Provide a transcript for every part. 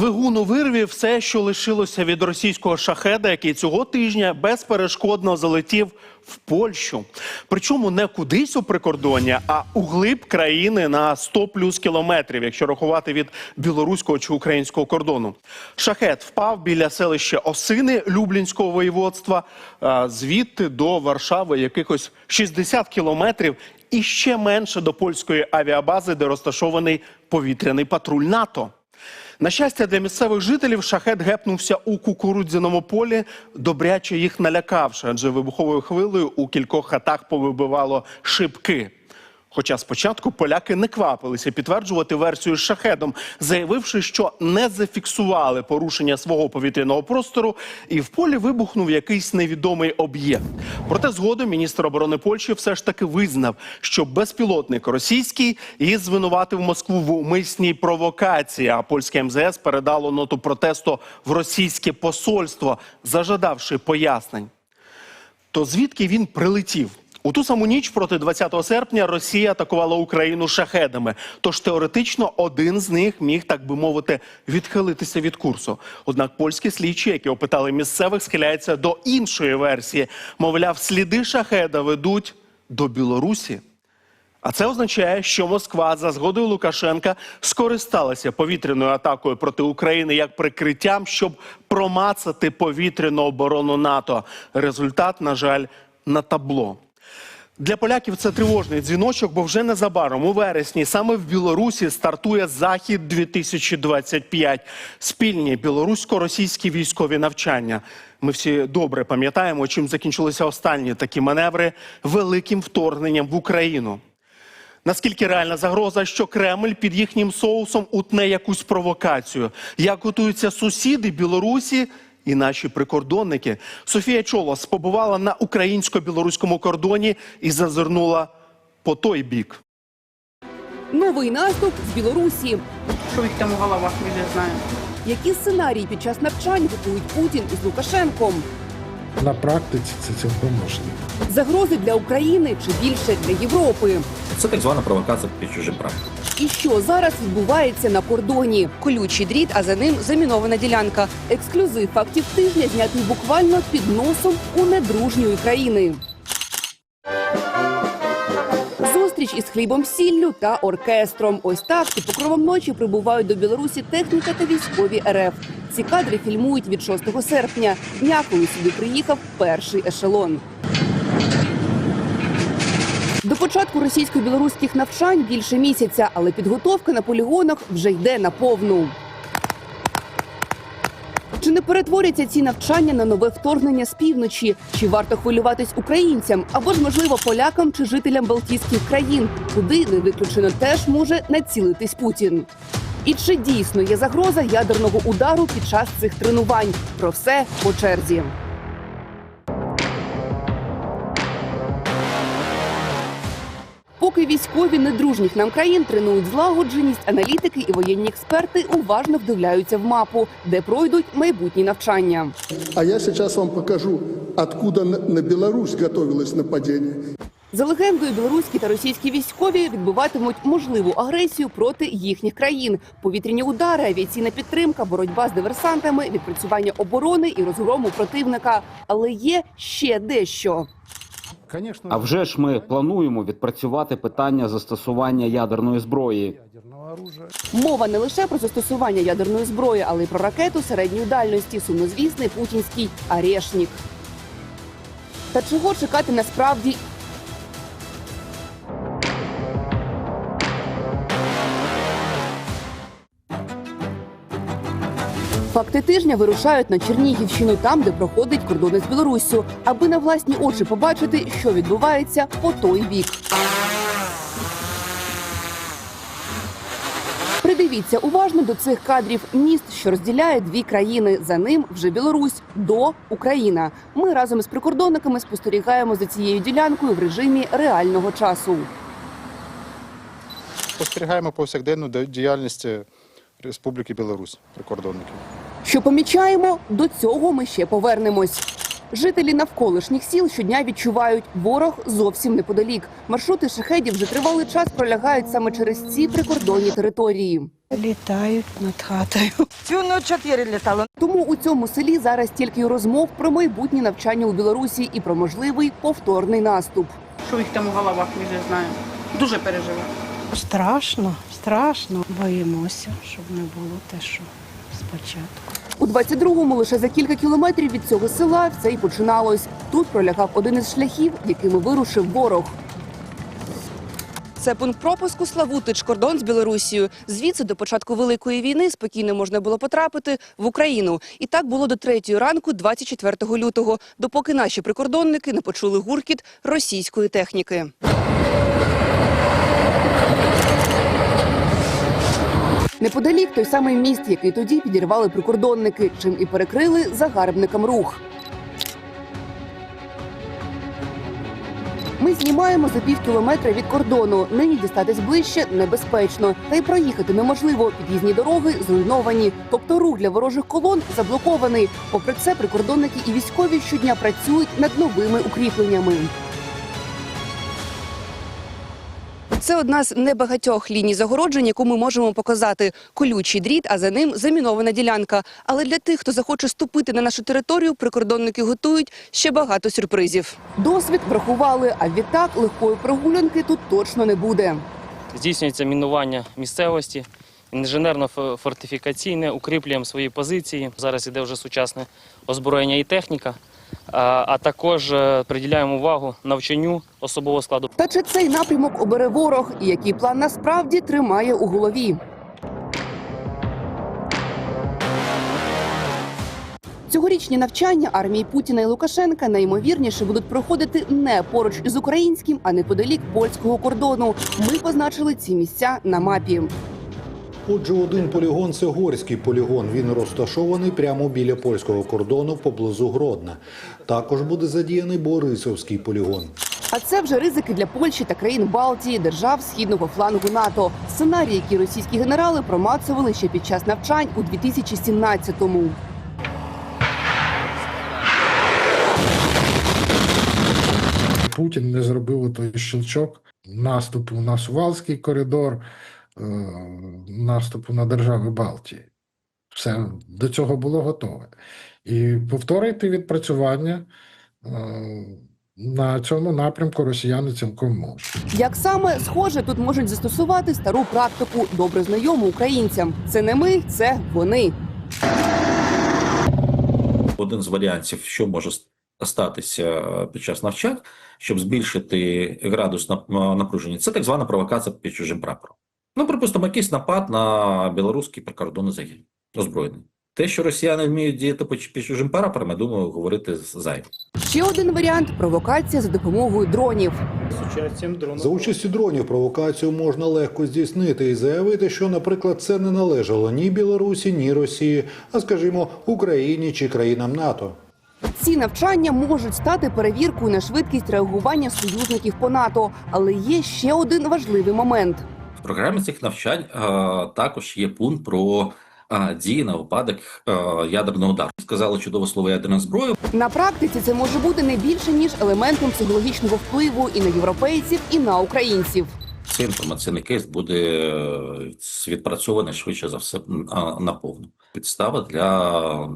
Двигун у вирві все, що лишилося від російського шахеда, який цього тижня безперешкодно залетів в Польщу. Причому не кудись у прикордоння, а у глиб країни на 100 плюс кілометрів, якщо рахувати від білоруського чи українського кордону. Шахет впав біля селища Осини Люблінського воєводства, звідти до Варшави якихось 60 кілометрів. І ще менше до польської авіабази, де розташований повітряний патруль НАТО. На щастя, для місцевих жителів шахет гепнувся у кукурудзяному полі, добряче їх налякавши, адже вибуховою хвилею у кількох хатах повибивало шибки. Хоча спочатку поляки не квапилися підтверджувати версію з шахедом, заявивши, що не зафіксували порушення свого повітряного простору, і в полі вибухнув якийсь невідомий об'єкт. Проте згодом міністр оборони Польщі все ж таки визнав, що безпілотник російський і звинуватив Москву в умисній провокації. А польське МЗС передало ноту протесту в російське посольство, зажадавши пояснень. То звідки він прилетів? У ту саму ніч проти 20 серпня Росія атакувала Україну шахедами. Тож теоретично один з них міг, так би мовити, відхилитися від курсу. Однак польські слідчі, які опитали місцевих, схиляються до іншої версії. Мовляв, сліди шахеда ведуть до Білорусі. А це означає, що Москва за згодою Лукашенка скористалася повітряною атакою проти України як прикриттям, щоб промацати повітряну оборону НАТО. Результат, на жаль, на табло. Для поляків це тривожний дзвіночок, бо вже незабаром у вересні саме в Білорусі стартує захід 2025 спільні білорусько-російські військові навчання. Ми всі добре пам'ятаємо, чим закінчилися останні такі маневри великим вторгненням в Україну. Наскільки реальна загроза, що Кремль під їхнім соусом утне якусь провокацію? Як готуються сусіди Білорусі і наші прикордонники? Софія Чолос побувала на українсько-білоруському кордоні і зазирнула по той бік. Новий наступ з Білорусі. Що їх там у головах, ми вже знаємо. Які сценарії під час навчань готують Путін із Лукашенком? На практиці це цілком можливо. Загрози для України чи більше для Європи? Це так звана провокація під чужим правом. І що зараз відбувається на кордоні? колючий дріт, а за ним замінована ділянка. Ексклюзив фактів тижня знятий буквально під носом у недружньої країни. Зустріч із хлібом сіллю та оркестром. Ось так під покровом ночі прибувають до Білорусі техніка та військові РФ. Ці кадри фільмують від 6 серпня, дня, коли сюди приїхав перший ешелон. Початку російсько-білоруських навчань більше місяця, але підготовка на полігонах вже йде на повну. Чи не перетворяться ці навчання на нове вторгнення з півночі? Чи варто хвилюватись українцям або ж можливо полякам чи жителям Балтійських країн, куди не виключено теж може націлитись Путін? І чи дійсно є загроза ядерного удару під час цих тренувань? Про все по черзі. Поки військові недружніх нам країн тренують злагодженість, аналітики і воєнні експерти уважно вдивляються в мапу, де пройдуть майбутні навчання. А я сейчас вам покажу, откуда на на Беларусь готовилось нападение. За легендою, білоруські та російські військові відбиватимуть можливу агресію проти їхніх країн. Повітряні удари, авіаційна підтримка, боротьба з диверсантами, відпрацювання оборони і розгрому противника. Але є ще дещо. Конечно, А вже ж ми плануємо відпрацювати питання застосування ядерної зброї. Мова не лише про застосування ядерної зброї, але й про ракету середньої дальності, сумнозвісний путінський арешнік. Та чого чекати насправді Факти тижня вирушають на Чернігівщину, там, де проходить кордони з Білоруссю, аби на власні очі побачити, що відбувається по той бік. Придивіться уважно до цих кадрів. Міст, що розділяє дві країни. За ним вже Білорусь до Україна. Ми разом із прикордонниками спостерігаємо за цією ділянкою в режимі реального часу. Спостерігаємо повсякденну де- діяльність Республіки Білорусь прикордонників. Що помічаємо, до цього ми ще повернемось. Жителі навколишніх сіл щодня відчувають ворог зовсім неподалік. Маршрути шахедів вже тривалий час пролягають саме через ці прикордонні території. Літають над хатою. Цю ніч чотири літало. Тому у цьому селі зараз тільки розмов про майбутнє навчання у Білорусі і про можливий повторний наступ. Що в їх там у головах, ми вже знаємо. Дуже переживаю. Страшно, страшно. Боїмося, щоб не було те, що спочатку. У 22-му лише за кілька кілометрів від цього села все й починалось. Тут пролягав один із шляхів, якими вирушив ворог. Це пункт пропуску Славутич, кордон з Білорусією. Звідси до початку великої війни спокійно можна було потрапити в Україну. І так було до третьої ранку, 24 лютого, допоки наші прикордонники не почули гуркіт російської техніки. Неподалік той самий міст, який тоді підірвали прикордонники, чим і перекрили загарбникам рух. Ми знімаємо за пів кілометра від кордону. Нині дістатись ближче небезпечно. Та й проїхати неможливо. Під'їзні дороги зруйновані. Тобто рух для ворожих колон заблокований. Попри це, прикордонники і військові щодня працюють над новими укріпленнями. Це одна з небагатьох ліній загороджень, яку ми можемо показати. Колючий дріт, а за ним замінована ділянка. Але для тих, хто захоче ступити на нашу територію, прикордонники готують ще багато сюрпризів. Досвід врахували, а відтак легкої прогулянки тут точно не буде. Здійснюється мінування місцевості, інженерно-фортифікаційне, укріплюємо свої позиції. Зараз іде вже сучасне озброєння і техніка, а, також е, приділяємо увагу навчанню особового складу. Та чи цей напрямок обере ворог, і який план насправді тримає у голові? Цьогорічні навчання армії Путіна і Лукашенка найімовірніше будуть проходити не поруч із українським, а неподалік польського кордону. Ми позначили ці місця на мапі. Отже, один полігон це горський полігон. Він розташований прямо біля польського кордону поблизу Гродна. Також буде задіяний Борисовський полігон. А це вже ризики для Польщі та країн Балтії, держав східного флангу НАТО. Сценарій, які російські генерали промацували ще під час навчань у 2017-му. Путін не зробив той щелчок наступу на Сувалський коридор, наступу на держави Балтії. Все до цього було готове. І повторити відпрацювання е, на цьому напрямку росіяни цілком можуть. Як саме схоже, тут можуть застосувати стару практику, добре знайому українцям. Це не ми, це вони. Один з варіантів, що може статися під час навчань, щоб збільшити градус нап- напруження, це так звана провокація під чужим прапором. Ну, припустимо, якийсь напад на білоруський прикордонний загін озброєний. Те, що росіяни вміють діяти під чужим прапором, я думаю, говорити зайве. Ще один варіант провокація за допомогою дронів. За участю дронів провокацію можна легко здійснити і заявити, що, наприклад, це не належало ні Білорусі, ні Росії, а скажімо, Україні чи країнам НАТО. Ці навчання можуть стати перевіркою на швидкість реагування союзників по НАТО. Але є ще один важливий момент. В програмі цих навчань е, також є пункт про е, дії на випадок е, ядерного удару. Сказали чудове слово ядерна зброя. На практиці це може бути не більше ніж елементом психологічного впливу і на європейців, і на українців. Цей інформаційний кейс буде відпрацьований швидше за все наповну. Підстава для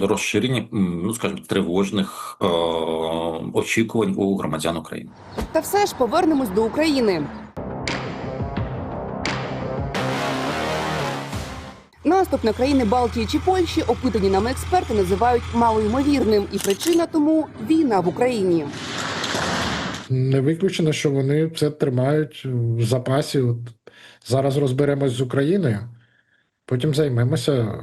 розширення, ну скажімо, тривожних е, очікувань у громадян України. Та все ж повернемось до України. Наступ на країни Балтії чи Польщі опитані нами експерти називають малоймовірним, і причина тому війна в Україні. Не виключено, що вони це тримають в запасі. От зараз розберемось з Україною, потім займемося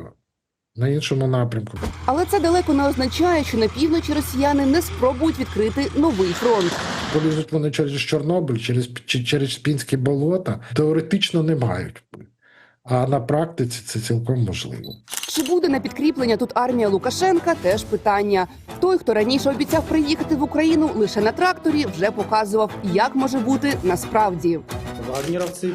на іншому напрямку. Але це далеко не означає, що на півночі росіяни не спробують відкрити новий фронт. Полізуть вони через Чорнобиль, через, через Пінські болота, теоретично не мають. А на практиці це цілком можливо. Чи буде на підкріплення тут армія Лукашенка? Теж питання. Той, хто раніше обіцяв приїхати в Україну лише на тракторі, вже показував, як може бути насправді.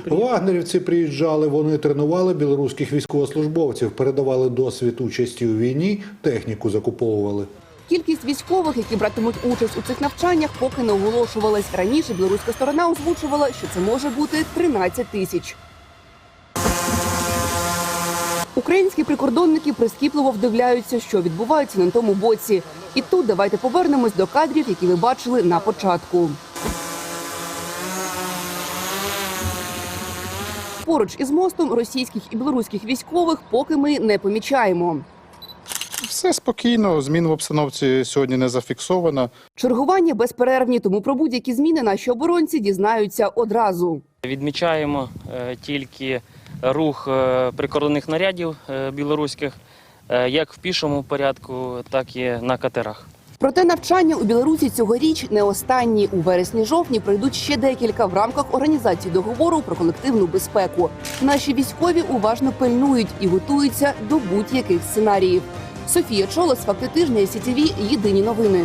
Вагнерівці приїжджали, вони тренували білоруських військовослужбовців, передавали досвід участі у війні, техніку закуповували. Кількість військових, які братимуть участь у цих навчаннях, поки не оголошувалась. Раніше білоруська сторона озвучувала, що це може бути 13 тисяч. Українські прикордонники прискіпливо вдивляються, що відбувається на тому боці. І тут давайте повернемось до кадрів, які ви бачили на початку. Поруч із мостом російських і білоруських військових поки ми не помічаємо. Все спокійно, змін в обстановці сьогодні не зафіксовано. Чергування безперервні, тому про будь-які зміни наші оборонці дізнаються одразу. Відмічаємо е, тільки рух е, прикордонних нарядів е, білоруських е, як в пішому порядку, так і на катерах. Проте навчання у Білорусі цьогоріч не останні. У вересні-жовтні пройдуть ще декілька в рамках організації договору про колективну безпеку. Наші військові уважно пильнують і готуються до будь-яких сценаріїв. Софія Чолос, факти тижня СІТВ, єдині новини.